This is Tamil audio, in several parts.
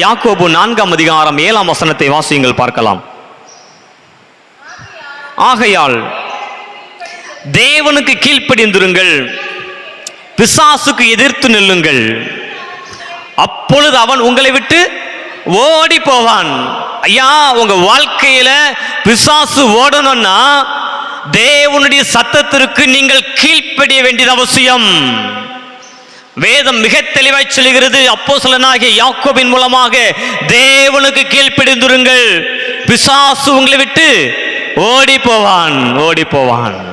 யாக்கோபு நான்காம் அதிகாரம் ஏழாம் வசனத்தை வாசியுங்கள் பார்க்கலாம். ஆகையால் தேவனுக்கு கீழ்ப்படிந்திருங்கள் பிசாசுக்கு எதிர்த்து நில்லுங்கள். அப்பொழுது அவன் உங்களை விட்டு ஓடி போவான். ஐயா உங்க வாழ்க்கையில பிசாசு ஓடணும்னா தேவனுடைய சத்தத்திற்கு நீங்கள் கீழ்ப்படிய வேண்டியது அவசியம். வேதம் மிக தெளிவாய் சொல்கிறது அப்போஸ்தலனாகிய யாக்கோபின் மூலமாக தேவனுக்கு கீழ்ப்பிடிந்துருங்கள். பிசாசு உங்களை விட்டு ஓடி போவான் ஓடி போவான்.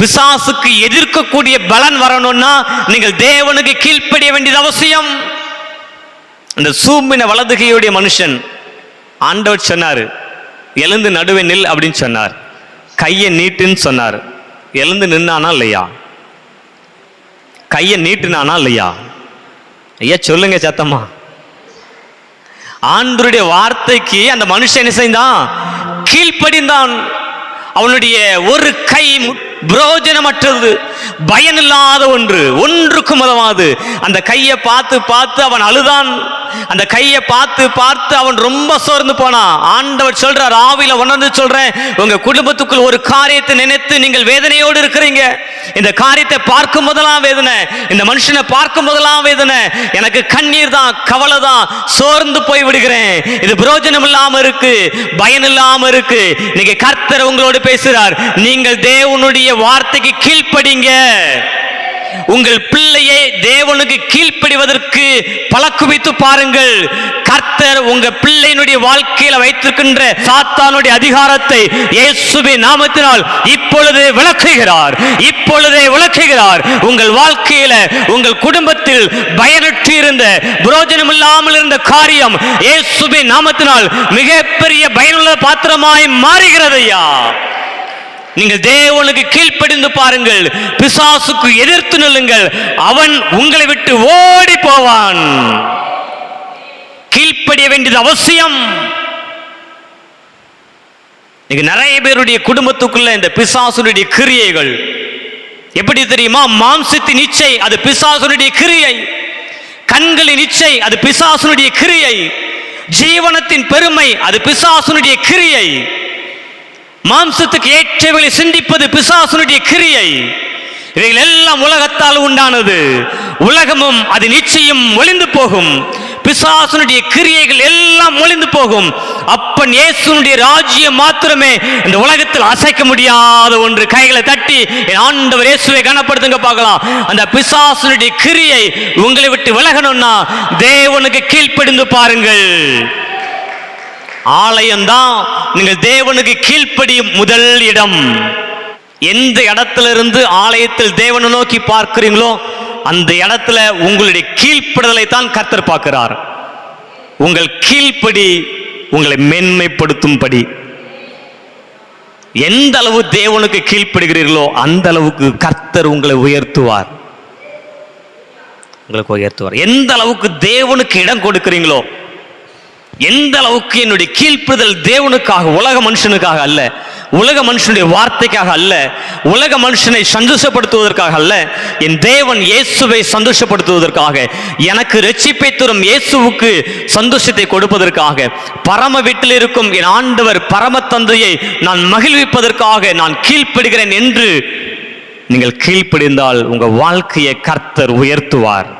பிசாசுக்கு எதிர்க்கக்கூடிய பலன் வரணும்னா நீங்கள் தேவனுக்கு கீழ்ப்படிய வேண்டியது அவசியம். அந்த சூம்பின வலதுகையுடைய மனுஷன் ஆண்டவர் சொன்னார் எழுந்து நடுவே நில் அப்படின்னு சொன்னார். கையை நீட்டுன்னு சொன்னார். எழுந்து நின்னானா இல்லையா? கையை நீட்டுனானா இல்லையா? ஐயா சொல்லுங்க சத்தம்மா. ஆண்டருடைய வார்த்தைக்கு அந்த மனுஷன் என்ன செய்தான் கீழ்ப்படிந்தான். அவனுடைய ஒரு கை மு- பிரயோஜனமற்றது பயனில்லாத ஒன்று ஒன்றுக்கும் உதவாது. அந்த கையை பார்த்து பார்த்து அவன் அழுதான். அந்த கையை பார்த்து பார்த்து அவன் ரொம்ப சோர்ந்து போனான் ஆண்டவர் சொல்றார் ஆவில உணர்ந்து சொல்றேன் உங்க குடும்பத்துக்குள் ஒரு காரியத்தை நினைத்து நீங்கள் வேதனையோடு இருக்கிறீங்க. இந்த காரியத்தை பார்க்கும் போதெல்லாம் வேதனை இந்த மனுஷனை பார்க்கும் போதெல்லாம் வேதனை. எனக்கு கண்ணீர் தான் கவலை தான் சோர்ந்து போய் விடுகிறேன். இது பிரயோஜனம் இல்லாம இருக்கு பயன் இல்லாம இருக்கு. நீங்க கர்த்தர் உங்களோடு பேசுறார் நீங்கள் தேவனுடைய வார்த்தைக்கு கீழ்ப்படிங்க. உங்கள் பிள்ளையை தேவனுக்கு கீழ்ப்படிவதற்கு பழக்குவித்து பாருங்கள். கர்த்தர் உங்க பிள்ளையினுடைய வாழ்க்கையில வைத்திருக்கின்ற சாத்தானுடைய அதிகாரத்தை இயேசுவின் நாமத்தினால் இப்பொழுது விளக்குகிறார். இப்பொழுதே விளக்குகிறார். உங்கள் வாழ்க்கையில உங்கள் குடும்பத்தில் பயனற்று இருந்த புரோஜனம் இல்லாமல் இருந்த காரியம் இயேசுவின் நாமத்தினால் மிகப்பெரிய பயனுள்ள பாத்திரமாய் மாறுகிறது ஐயா நீங்கள் தேவனுக்கு கீழ்ப்படிந்து பாருங்கள். பிசாசுக்கு எதிர்த்து நில்லுங்கள். அவன் உங்களை விட்டு ஓடி போவான். கீழ்ப்படிய வேண்டியது அவசியம். நீங்க நிறைய பேருடைய குடும்பத்துக்குள்ள இந்த பிசாசுனுடைய கிரியைகள். எப்படி தெரியுமா? மாம்சத்தின் இச்சை அது பிசாசுனுடைய கிரியை. கண்களின் இச்சை அது பிசாசுனுடைய கிரியை. ஜீவனத்தின் பெருமை அது பிசாசுனுடைய கிரியை. மாம்சத்துக்கு ஏற்றவைகளை சிந்திப்பது பிசாசுனுடைய கிரியை. இவைகள் எல்லாம் உலகத்தால் உண்டானது. உலகமும் அது நிச்சயம் ஒளிந்து போகும். பிசாசுனுடைய கிரியைகள் எல்லாம் ஒளிந்து போகும். அப்பன் இயேசுனுடைய ராஜ்யம் மாத்திரமே இந்த உலகத்தில் அசைக்க முடியாத ஒன்று. கைகளை தட்டி என் ஆண்டவர் இயேசுவை கனப்படுத்துங்க பார்க்கலாம். அந்த பிசாசுனுடைய கிரியை உங்களை விட்டு விலகணும்னா தேவனுக்கு கீழ்ப்படிந்து பாருங்கள். ஆலயம்தான் நீங்கள் தேவனுக்கு கீழ்ப்படியும் முதல் இடம். எந்த இடத்திலிருந்து ஆலயத்தில் தேவனை நோக்கி பார்க்கிறீங்களோ அந்த இடத்துல உங்களுடைய கீழ்ப்படுதலை தான் கர்த்தர் பார்க்கிறார். உங்கள் கீழ்ப்படி உங்களை மென்மைப்படுத்தும்படி. எந்த அளவு தேவனுக்கு கீழ்ப்படுகிறீர்களோ அந்த அளவுக்கு கர்த்தர் உங்களை உயர்த்துவார். உங்களுக்கு உயர்த்துவார். எந்த அளவுக்கு தேவனுக்கு இடம் கொடுக்கிறீங்களோ எந்த அளவுக்கு என்னுடைய கீழ்ப்புதல் தேவனுக்காக உலக மனுஷனுக்காக அல்ல உலக மனுஷனுடைய வார்த்தைக்காக அல்ல உலக மனுஷனை சந்தோஷப்படுத்துவதற்காக அல்ல என் தேவன் இயேசுவை சந்தோஷப்படுத்துவதற்காக எனக்கு ரட்சிப்பை தரும் இயேசுவுக்கு சந்தோஷத்தை கொடுப்பதற்காக பரம வீட்டில் இருக்கும் என் ஆண்டவர் பரம தந்தையை நான் மகிழ்விப்பதற்காக நான் கீழ்ப்படுகிறேன் என்று நீங்கள் கீழ்ப்படிந்தால் உங்கள் வாழ்க்கையை கர்த்தர் உயர்த்துவார்.